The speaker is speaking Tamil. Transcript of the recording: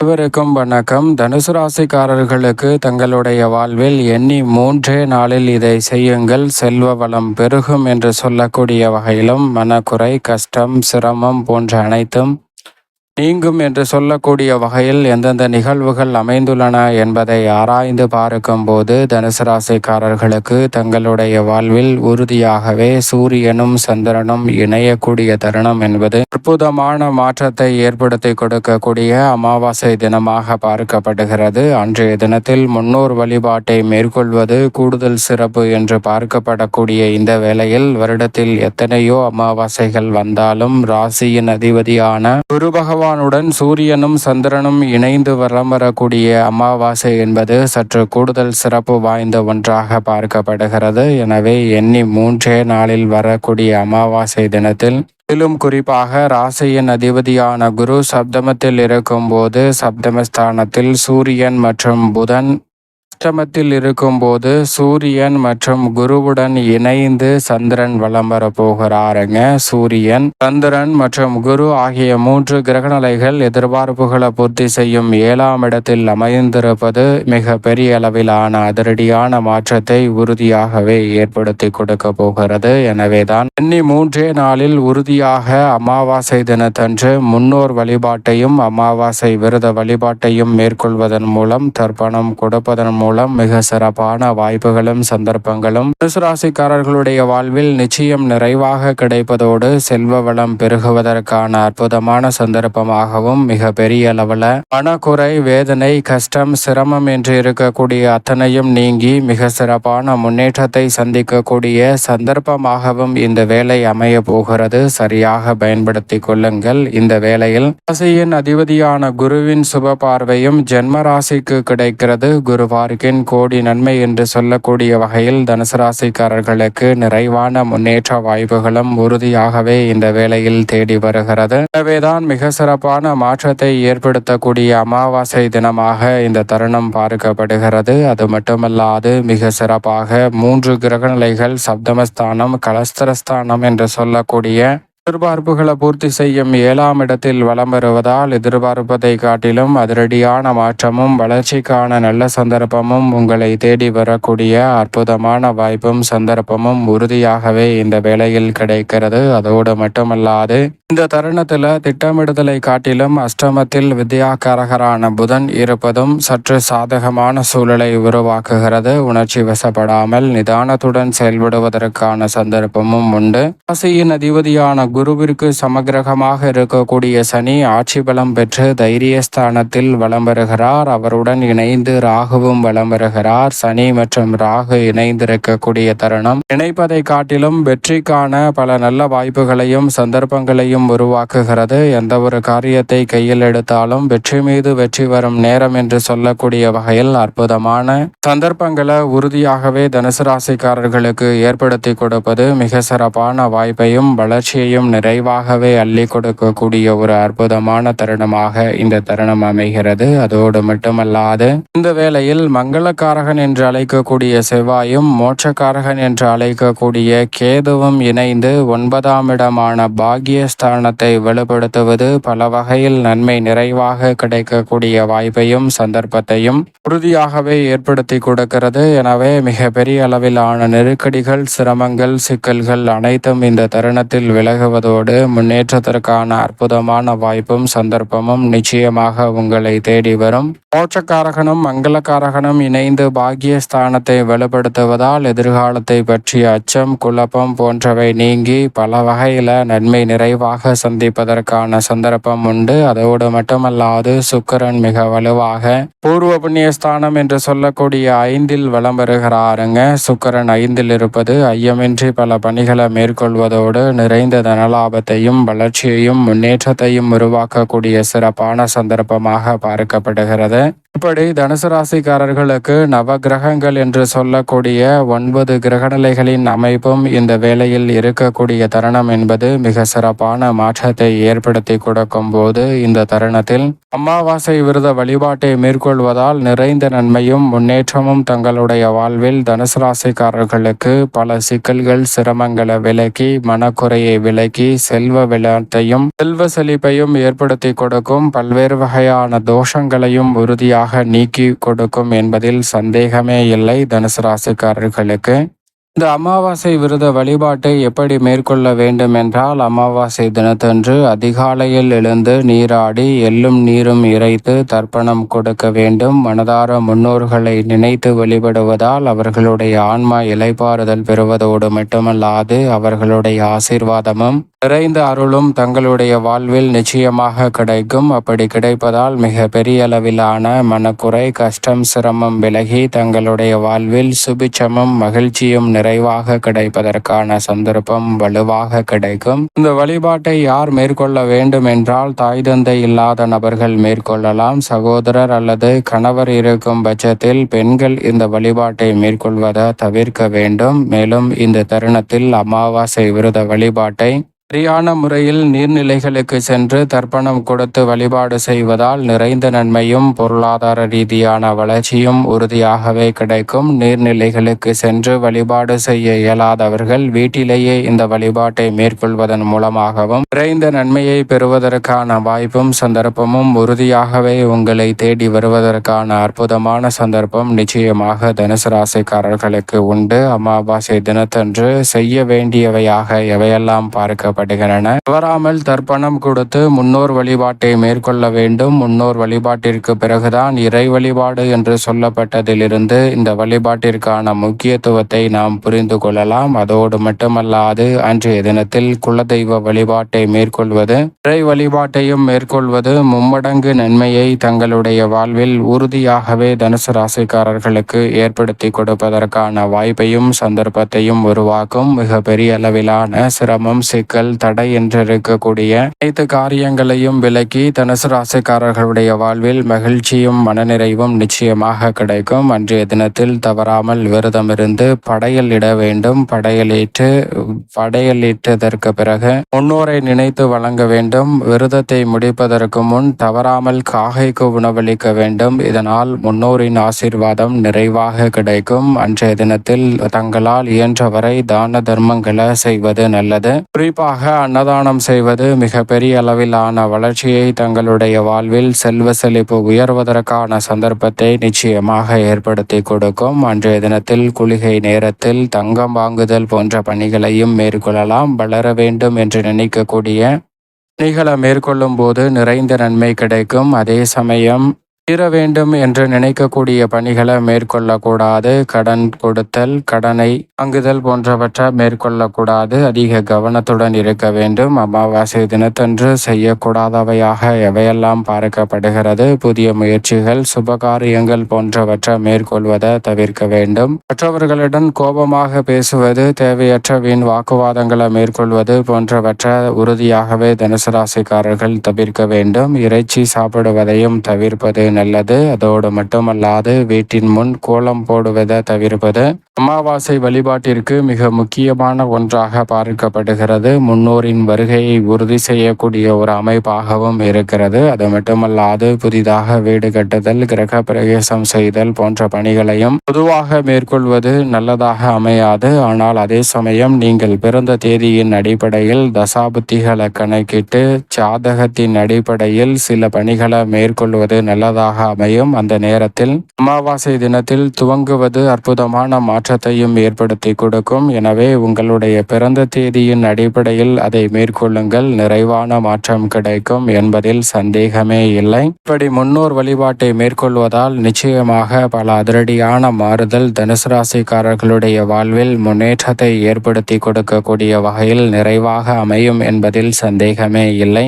அனைவருக்கும் வணக்கம். தனுசு ராசிக்காரர்களுக்கு தங்களுடைய வாழ்வில் எண்ணி மூன்றே நாளில் இதை செய்யுங்கள். செல்வ வளம் பெருகும் என்று சொல்லக்கூடிய வகையிலும் மனக்குறை கஷ்டம் சிரமம் போன்ற அனைத்தும் நீங்கும் என்று சொல்லக்கூடிய வகையில் எந்தெந்த நிகழ்வுகள் அமைந்துள்ளன என்பதை ஆராய்ந்து பார்க்கும் போது தனுசு ராசிக்காரர்களுக்கு தங்களுடைய வாழ்வில் உறுதியாகவே சூரியனும் சந்திரனும் இணையக்கூடிய தருணம் என்பது அற்புதமான மாற்றத்தை ஏற்படுத்தி கொடுக்கக்கூடிய அமாவாசை தினமாக பார்க்கப்படுகிறது. அன்றைய தினத்தில் முன்னோர் வழிபாட்டை மேற்கொள்வது கூடுதல் சிறப்பு என்று பார்க்கப்படக்கூடிய இந்த வேளையில் வருடத்தில் எத்தனையோ அமாவாசைகள் வந்தாலும் ராசியின் அதிபதியான குரு பகவான் பகவானுடன் சூரியனும் சந்திரனும் இணைந்து வலம் வரக்கூடிய அமாவாசை என்பது சற்று கூடுதல் சிறப்பு வாய்ந்த ஒன்றாக பார்க்கப்படுகிறது. எனவே எண்ணி மூன்றே நாளில் வரக்கூடிய அமாவாசை தினத்தில் மேலும் குறிப்பாக ராசியின் அதிபதியான குரு சப்தமத்தில் இருக்கும்போது சப்தமஸ்தானத்தில் சூரியன் மற்றும் புதன் அஷ்டமத்தில் இருக்கும்போது சூரியன் மற்றும் குருவுடன் இணைந்து சந்திரன் வலம் வர போகிறாருங்க. சூரியன் சந்திரன் மற்றும் குரு ஆகிய மூன்று கிரகநிலைகள் எதிர்பார்ப்புகளை பூர்த்தி செய்யும் ஏழாம் இடத்தில் அமைந்திருப்பது மிக பெரிய அளவிலான அதிரடியான மாற்றத்தை உறுதியாகவே ஏற்படுத்தி கொடுக்க போகிறது. எனவேதான் எண்ணி மூன்றே நாளில் உறுதியாக அமாவாசை தினத்தன்று முன்னோர் வழிபாட்டையும் அமாவாசை விரத வழிபாட்டையும் மேற்கொள்வதன் மூலம் தர்ப்பணம் கொடுப்பதன் மூலம் மூலம் மிக சிறப்பான வாய்ப்புகளும் சந்தர்ப்பங்களும் ராசிக்காரர்களுடைய வாழ்வில் நிச்சயம் நிறைவாக கிடைப்பதோடு செல்வ வளம் பெருகுவதற்கான அற்புதமான சந்தர்ப்பமாகவும் மிக பெரிய அளவில் மனக்குறை வேதனை கஷ்டம் சிரமம் என்று இருக்கக்கூடிய அத்தனையும் நீங்கி மிக சிறப்பான முன்னேற்றத்தை சந்திக்கக்கூடிய சந்தர்ப்பமாகவும் இந்த வேலை அமைய போகிறது. சரியாக பயன்படுத்திக் கொள்ளுங்கள். இந்த வேளையில் ராசியின் அதிபதியான குருவின் சுப பார்வையும் ஜென்ம ராசிக்கு கிடைக்கிறது. குருவார் வாழ்க்கையின் கோடி நன்மை என்று சொல்லக்கூடிய வகையில் தனுசு ராசிக்காரர்களுக்கு நிறைவான முன்னேற்ற வாய்ப்புகளும் உறுதியாகவே இந்த வேளையில் தேடி வருகிறது. எனவேதான் மிக சிறப்பான மாற்றத்தை ஏற்படுத்தக்கூடிய அமாவாசை தினமாக இந்த தருணம் பார்க்கப்படுகிறது. அது மட்டுமல்லாது மிக சிறப்பாக மூன்று கிரகநிலைகள் சப்தமஸ்தானம் கலஸ்தரஸ்தானம் என்று சொல்லக்கூடிய எதிர்பார்ப்புகளை பூர்த்தி செய்யும் ஏழாம் இடத்தில் வலம் வருவதால் எதிர்பார்ப்பதை காட்டிலும் அதிரடியான மாற்றமும் வளர்ச்சிக்கான நல்ல சந்தர்ப்பமும் உங்களை தேடி வரக்கூடிய அற்புதமான வாய்ப்பும் சந்தர்ப்பமும் உறுதியாகவே இந்த வேளையில் கிடைக்கிறது. அதோடு மட்டுமல்லாது இந்த தருணத்தில் திட்டமிடுதலை காட்டிலும் அஷ்டமத்தில் வித்யாகாரகரான புதன் இருப்பதும் சற்று சாதகமான சூழலை உருவாக்குகிறது. உணர்ச்சி வசப்படாமல் நிதானத்துடன் செயல்படுவதற்கான சந்தர்ப்பமும் உண்டு. ராசியின் அதிபதியான குருவிற்கு சமகிரகமாக இருக்கக்கூடிய சனி ஆட்சி பலம் பெற்று தைரியஸ்தானத்தில் வலம் வருகிறார். அவருடன் இணைந்து ராகுவும் வலம் வருகிறார். சனி மற்றும் ராகு இணைந்திருக்கக்கூடிய தருணம். இணைப்பதை காட்டிலும் வெற்றிக்கான பல நல்ல வாய்ப்புகளையும் சந்தர்ப்பங்களையும் உருவாக்குகிறது. எந்த ஒரு காரியத்தை கையில் எடுத்தாலும் வெற்றி மீது வெற்றி வரும் நேரம் என்று சொல்லக்கூடிய வகையில் அற்புதமான சந்தர்ப்பங்களை உறுதியாகவே தனுசு ராசிக்காரர்களுக்கு ஏற்படுத்தி கொடுப்பது மிக சிறப்பான வாய்ப்பையும் வளர்ச்சியையும் நிறைவாகவே அள்ளி கொடுக்கக்கூடிய ஒரு அற்புதமான தருணமாக இந்த தருணம் அமைகிறது. அதோடு மட்டுமல்லாது இந்த வேளையில் மங்களக்காரகன் என்று அழைக்கக்கூடிய செவ்வாயும் மோட்சக்காரகன் என்று அழைக்கக்கூடிய கேதுவும் இணைந்து ஒன்பதாம் இடமான பாகியஸ்தானத்தை வலுப்படுத்துவது பல வகையில் நன்மை நிறைவாக கிடைக்கக்கூடிய வாய்ப்பையும் சந்தர்ப்பத்தையும் உறுதியாகவே ஏற்படுத்தி கொடுக்கிறது. எனவே மிக பெரிய அளவிலான நெருக்கடிகள் சிரமங்கள் சிக்கல்கள் அனைத்தும் இந்த தருணத்தில் விலக வருவதோடு முன்னேற்றத்திற்கான அற்புதமான வாய்ப்பும் சந்தர்ப்பமும் நிச்சயமாக உங்களை தேடி வரும். மோட்சக்காரகனும் மங்களக்காரகனும் இணைந்து பாக்கியஸ்தானத்தை வலுப்படுத்துவதால் எதிர்காலத்தை பற்றிய அச்சம் குழப்பம் போன்றவை நீங்கி பல வகையில நன்மை நிறைவாக சந்திப்பதற்கான சந்தர்ப்பம் உண்டு. அதோடு மட்டுமல்லாது சுக்கரன் மிக வலுவாக பூர்வ புண்ணியஸ்தானம் என்று சொல்லக்கூடிய ஐந்தில் வலம் வருகிறாருங்க. சுக்கரன் ஐந்தில் இருப்பது ஐயமின்றி பல பணிகளை மேற்கொள்வதோடு நிறைந்த தனலாபத்தையும் வளர்ச்சியையும் முன்னேற்றத்தையும் உருவாக்கக்கூடிய சிறப்பான சந்தர்ப்பமாக பார்க்கப்படுகிறது. இப்படி தனுசு ராசிக்காரர்களுக்கு நவ கிரகங்கள் என்று சொல்லக்கூடிய ஒன்பது கிரகநிலைகளின் அமைப்பும் இந்த வேளையில் இருக்கக்கூடிய தருணம் என்பது மிக சிறப்பான மாற்றத்தை ஏற்படுத்தி கொடுக்கும் போது இந்த தருணத்தில் அமாவாசை விரத வழிபாட்டை மேற்கொள்வதால் நிறைந்த நன்மையும் முன்னேற்றமும் தங்களுடைய வாழ்வில் தனுசு ராசிக்காரர்களுக்கு பல சிக்கல்கள் சிரமங்களை விலக்கி மனக்குறையை விலக்கி செல்வ விளத்தையும் செல்வ செழிப்பையும் ஏற்படுத்தி கொடுக்கும் பல்வேறு வகையான தோஷங்களையும் உறுதியாக நீக்கி கொடுக்கும் என்பதில் சந்தேகமே இல்லை தனுசு ராசிக்காரர்களுக்கு. இந்த அமாவாசை விரத வழிபாட்டை எப்படி மேற்கொள்ள வேண்டும் என்றால் அமாவாசை தினத்தன்று அதிகாலையில் எழுந்து நீராடி எள்ளும் நீரும் இறைத்து தர்ப்பணம் கொடுக்க வேண்டும். மனதார முன்னோர்களை நினைத்து வழிபடுவதால் அவர்களுடைய ஆன்மா இலைப்பாறுதல் பெறுவதோடு மட்டுமல்லாது அவர்களுடைய ஆசீர்வாதமும் நிறைந்த அருளும் தங்களுடைய வாழ்வில் நிச்சயமாக கிடைக்கும். அப்படி கிடைப்பதால் மிக பெரிய அளவிலான மனக்குறை கஷ்டம் சிரமம் விலகி தங்களுடைய வாழ்வில் சுபிச்சமும் மகிழ்ச்சியும் நிறைவாக கிடைப்பதற்கான சந்தர்ப்பம் வலுவாக கிடைக்கும். இந்த வழிபாட்டை யார் மேற்கொள்ள வேண்டும் என்றால் தாய் தந்தை இல்லாத நபர்கள் மேற்கொள்ளலாம். சகோதரர் அல்லது கணவர் இருக்கும் பட்சத்தில் பெண்கள் இந்த வழிபாட்டை மேற்கொள்வதை தவிர்க்க வேண்டும். மேலும் இந்த தருணத்தில் அமாவாசை விரத வழிபாட்டை சரியான முறையில் நீர்நிலைகளுக்கு சென்று தர்ப்பணம் கொடுத்து வழிபாடு செய்வதால் நிறைந்த நன்மையும் பொருளாதார ரீதியான வளர்ச்சியும் உறுதியாகவே கிடைக்கும். நீர்நிலைகளுக்கு சென்று வழிபாடு செய்ய இயலாதவர்கள் வீட்டிலேயே இந்த வழிபாட்டை மேற்கொள்வதன் மூலமாகவும் நிறைந்த நன்மையை பெறுவதற்கான வாய்ப்பும் சந்தர்ப்பமும் உறுதியாகவே உங்களை தேடி வருவதற்கான அற்புதமான சந்தர்ப்பம் நிச்சயமாக தனுசு ராசிக்காரர்களுக்கு உண்டு. அமாவாசை தினத்தன்று செய்ய வேண்டியவையாக எவையெல்லாம் பார்க்க கூறப்படுகின்றன தவறாமல் தர்ப்பணம் கொடுத்து முன்னோர் வழிபாட்டை மேற்கொள்ள வேண்டும். முன்னோர் வழிபாட்டிற்கு பிறகுதான் இறை வழிபாடு என்று சொல்லப்பட்டதிலிருந்து இந்த வழிபாட்டிற்கான முக்கியத்துவத்தை நாம் புரிந்து கொள்ளலாம். அதோடு மட்டுமல்லாது அன்றைய தினத்தில் குலதெய்வ வழிபாட்டை மேற்கொள்வது இறை வழிபாட்டையும் மேற்கொள்வது மும்மடங்கு நன்மையை தங்களுடைய வாழ்வில் உறுதியாகவே தனுசு ராசிக்காரர்களுக்கு ஏற்படுத்தி கொடுப்பதற்கான வாய்ப்பையும் சந்தர்ப்பத்தையும் உருவாக்கும் மிக பெரிய அளவிலான சிரமம் சிக்கல் தடைகள் தடை என்றிருக்கக்கூடிய அனைத்து காரியங்களையும் விலக்கி தனுசு ராசிக்காரர்களுடைய வாழ்வில் மகிழ்ச்சியும் மனநிறைவும் நிச்சயமாக கிடைக்கும். அன்றைய தினத்தில் தவறாமல் விரதம் இருந்து படையல் இட வேண்டும். படையலிட்டு படையலிட்டதற்கு பிறகு முன்னோரை நினைத்து வழங்க வேண்டும். விரதத்தை முடிப்பதற்கு முன் தவறாமல் காகைக்கு உணவளிக்க வேண்டும். இதனால் முன்னோரின் ஆசீர்வாதம் நிறைவாக கிடைக்கும். அன்றைய தினத்தில் தங்களால் இயன்றவரை தான தர்மங்களை செய்வது நல்லது. குறிப்பாக குறிப்பாக அன்னதானம் செய்வது மிக பெரிய அளவிலான வளர்ச்சியை தங்களுடைய வாழ்வில் செல்வ செழிப்பு உயர்வதற்கான சந்தர்ப்பத்தை நிச்சயமாக ஏற்படுத்தி கொடுக்கும். அன்றைய தினத்தில் குளிகை நேரத்தில் தங்கம் வாங்குதல் போன்ற பணிகளையும் மேற்கொள்ளலாம். வளர வேண்டும் என்று நினைக்கக்கூடிய பணிகளை மேற்கொள்ளும் போது நிறைந்த நன்மை கிடைக்கும். அதே சமயம் தீர வேண்டும் என்று நினைக்கக்கூடிய பணிகளை மேற்கொள்ளக்கூடாது. கடன் கொடுத்தல் கடனை வாங்குதல் போன்றவற்றை மேற்கொள்ளக்கூடாது. அதிக கவனத்துடன் இருக்க வேண்டும். அமாவாசை தினத்தன்று செய்யக்கூடாதவையாக எவையெல்லாம் பார்க்கப்படுகிறது. புதிய முயற்சிகள் சுபகாரியங்கள் போன்றவற்றை மேற்கொள்வதை தவிர்க்க வேண்டும். மற்றவர்களுடன் கோபமாக பேசுவது தேவையற்ற வீண் வாக்குவாதங்களை மேற்கொள்வது போன்றவற்றை உறுதியாகவே தனுசு ராசிக்காரர்கள் தவிர்க்க வேண்டும். இறைச்சி சாப்பிடுவதையும் தவிர்ப்பது நல்லது. அதோடு மட்டுமல்லாது வீட்டின் முன் கோலம் போடுவதை தவிர்ப்பது அமாவாசை வழிபாட்டிற்கு மிக முக்கியமான ஒன்றாக பார்க்கப்படுகிறது. முன்னோரின் வருகையை உறுதி செய்யக்கூடிய ஒரு அமைப்பாகவும் இருக்கிறது. அது மட்டுமல்லாது புதிதாக வீடு கட்டுதல் கிரக பிரவேசம் செய்தல் போன்ற பணிகளையும் பொதுவாக மேற்கொள்வது நல்லதாக அமையாது. ஆனால் அதே சமயம் நீங்கள் பிறந்த தேதியின் அடிப்படையில் தசாபுத்திகளை கணக்கிட்டு ஜாதகத்தின் அடிப்படையில் சில பணிகளை மேற்கொள்வது நல்லதாக அமையும். அந்த நேரத்தில் அமாவாசை தினத்தில் துவங்குவது அற்புதமான மாற்ற மாற்றத்தையும் ஏற்படுத்தி கொடுக்கும். எனவே உங்களுடைய பிறந்த தேதியின் அடிப்படையில் அதை மேற்கொள்ளுங்கள். நிறைவான மாற்றம் கிடைக்கும் என்பதில் சந்தேகமே இல்லை. இப்படி முன்னோர் வழிபாட்டை மேற்கொள்வதால் நிச்சயமாக பல அதிரடியான மாறுதல் தனுசு ராசிக்காரர்களுடைய வாழ்வில் முன்னேற்றத்தை ஏற்படுத்தி கொடுக்கக்கூடிய வகையில் நிறைவாக அமையும் என்பதில் சந்தேகமே இல்லை.